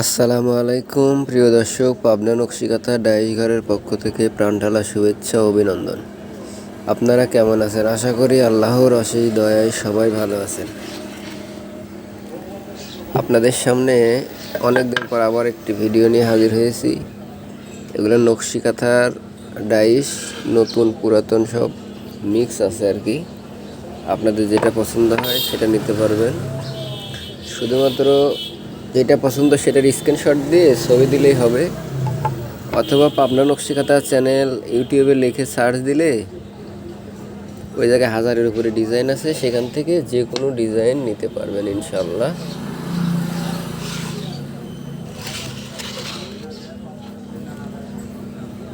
আসসালামু আলাইকুম, প্রিয় দর্শক, পাবনা নকশিকাথা ডাইস ঘরের পক্ষ থেকে প্রাণঢালা শুভেচ্ছা অভিনন্দন। আপনারা কেমন আছেন? আশা করি আল্লাহর অশেষ দয়ায় সবাই ভালো আছেন। আপনাদের সামনে অনেক দিন পর আবার একটি ভিডিও নিয়ে হাজির হয়েছি। এগুলো নকশিকাথার ডাইস, নতুন পুরাতন সব মিক্স আছে আর কি। আপনাদের যেটা পছন্দ হয় সেটা নিতে পারবেন। শুধুমাত্র যেটা পছন্দ সেটার স্ক্রিনশট দিয়ে ছবি দিলেই হবে। অথবা পাবনা নকশিকাতা চ্যানেল ইউটিউবে লিখে সার্চ দিলে ওই জায়গায় হাজারের উপরে ডিজাইন আছে। সেখান থেকে যে কোনো ডিজাইন নিতে পারবেন ইনশাল্লাহ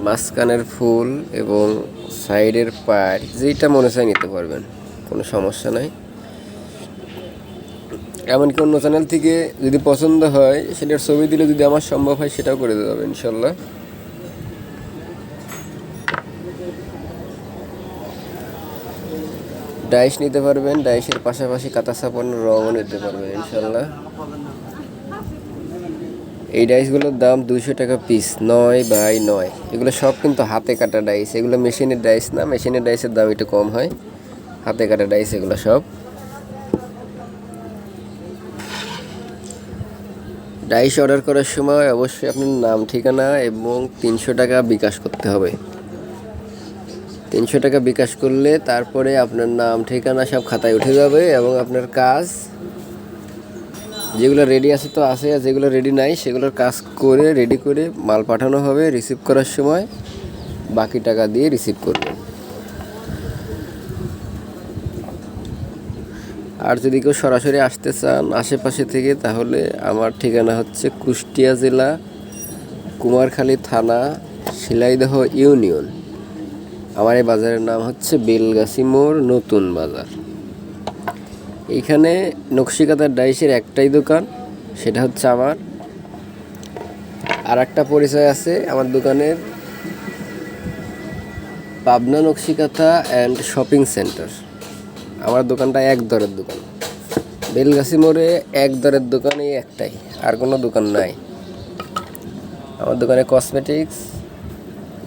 মাঝখানের ফুল এবং সাইডের পায়ের যেটা মনে চায় নিতে পারবেন, কোনো সমস্যা নাই। এমনকি অন্য চ্যানেল থেকে যদি পছন্দ হয়, সেটার ছবি দিলে যদি আমার সম্ভব হয়, সেটাও করে দেওয়া হবে ইনশাল্লাহ ডাইস নিতে পারবেন ডাইসের পাশাপাশি কাঁথা সাপানোর রঙও নিতে পারবেন ইনশাল্লাহ এই ডাইসগুলোর দাম দুইশো টাকা পিস নয় বাই নয়। এগুলো সব কিন্তু হাতে কাটা ডাইস এগুলো মেশিনের ডাইস না মেশিনের ডাইসের দাম একটু কম হয়। হাতে কাটা ডাইস এগুলো সব। ডাইস অর্ডার করার সময় অবশ্যই আপনার নাম, ঠিকানা এবং তিনশো টাকা বিকাশ করতে হবে। তিনশো টাকা বিকাশ করলে তারপরে আপনার নাম, ঠিকানা সব খাতায় উঠে যাবে এবং আপনার কাজ, যেগুলো রেডি আছে তো আছে, আর যেগুলো রেডি নাই সেগুলোর কাজ করে রেডি করে মাল পাঠানো হবে রিসিভ করার সময়। বাকি টাকা দিয়ে রিসিভ করবেন। আর যদি কেউ সরাসরি আসতে চান আশেপাশে থেকে, তাহলে আমার ঠিকানা হচ্ছে কুষ্টিয়া জেলা, কুমারখালী থানা, শিলাইদহ ইউনিয়ন। আমার এই বাজারের নাম হচ্ছে বেলগাছি মোড়, নতুন বাজার। এইখানে নকশিকাতার ডাইসের একটাই দোকান, সেটা হচ্ছে আমার। আর একটা পরিচয় আছে, আমার দোকানের Pabna Nakshikatha and shopping centre. আমার দোকানটা এক দরের দোকান। বেলগাছি মোড়ে এক দরের দোকান এই একটাই, আর কোনো দোকান নাই। আমার দোকানে কসমেটিক্স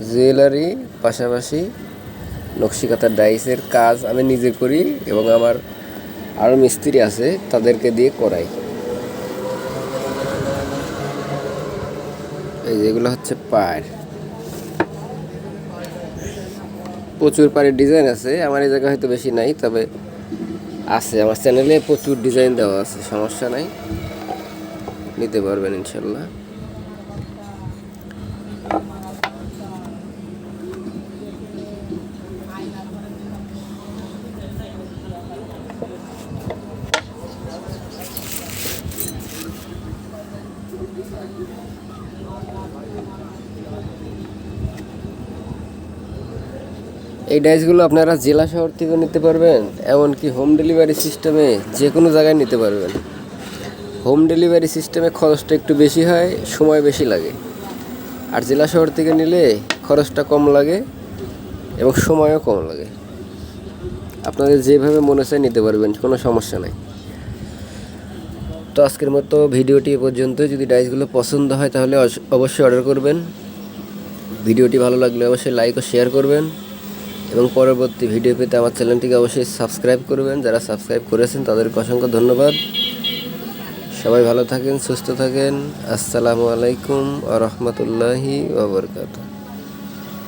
জুয়েলারি পাশাপাশি নকশিকাতার ডাইসের কাজ আমি নিজে করি এবং আমার আরও মিস্ত্রি আছে, তাদেরকে দিয়ে করাই। এই যেগুলো হচ্ছে পায়ের প্রচুর পাড়ের ডিজাইন আছে, আমার এই জায়গায় হয়তো বেশি নাই, তবে আছে, আমার চ্যানেলে প্রচুর ডিজাইন দেওয়া আছে, সমস্যা নাই। নিতে পারবেন ইনশাল্লাহ। এই ডাইসগুলো আপনারা জেলা শহর থেকেও নিতে পারবেন, এমনকি হোম ডেলিভারি সিস্টেমে যে কোনো জায়গায় নিতে পারবেন। হোম ডেলিভারি সিস্টেমে খরচটা একটু বেশি হয়, সময় বেশি লাগে। আর জেলা শহর থেকে নিলে খরচটা কম লাগে এবং সময়ও কম লাগে। আপনাদের যেভাবে মনে চায় নিতে পারবেন, কোনো সমস্যা নাই। তো আজকের মতো ভিডিওটি এ পর্যন্ত। যদি ডাইসগুলো পছন্দ হয় তাহলে অবশ্যই অর্ডার করবেন। ভিডিওটি ভালো লাগলে অবশ্যই লাইক ও শেয়ার করবেন। এবং পরবর্তী ভিডিও পেতে আমার চ্যানেলটিকে অবশ্যই সাবস্ক্রাইব করবেন। যারা সাবস্ক্রাইব করেছেন, তাদেরকে অসংখ্য ধন্যবাদ। সবাই ভালো থাকেন, সুস্থ থাকেন। আসসালামু আলাইকুম আ রহমতুল্লাহি ওবরকাতু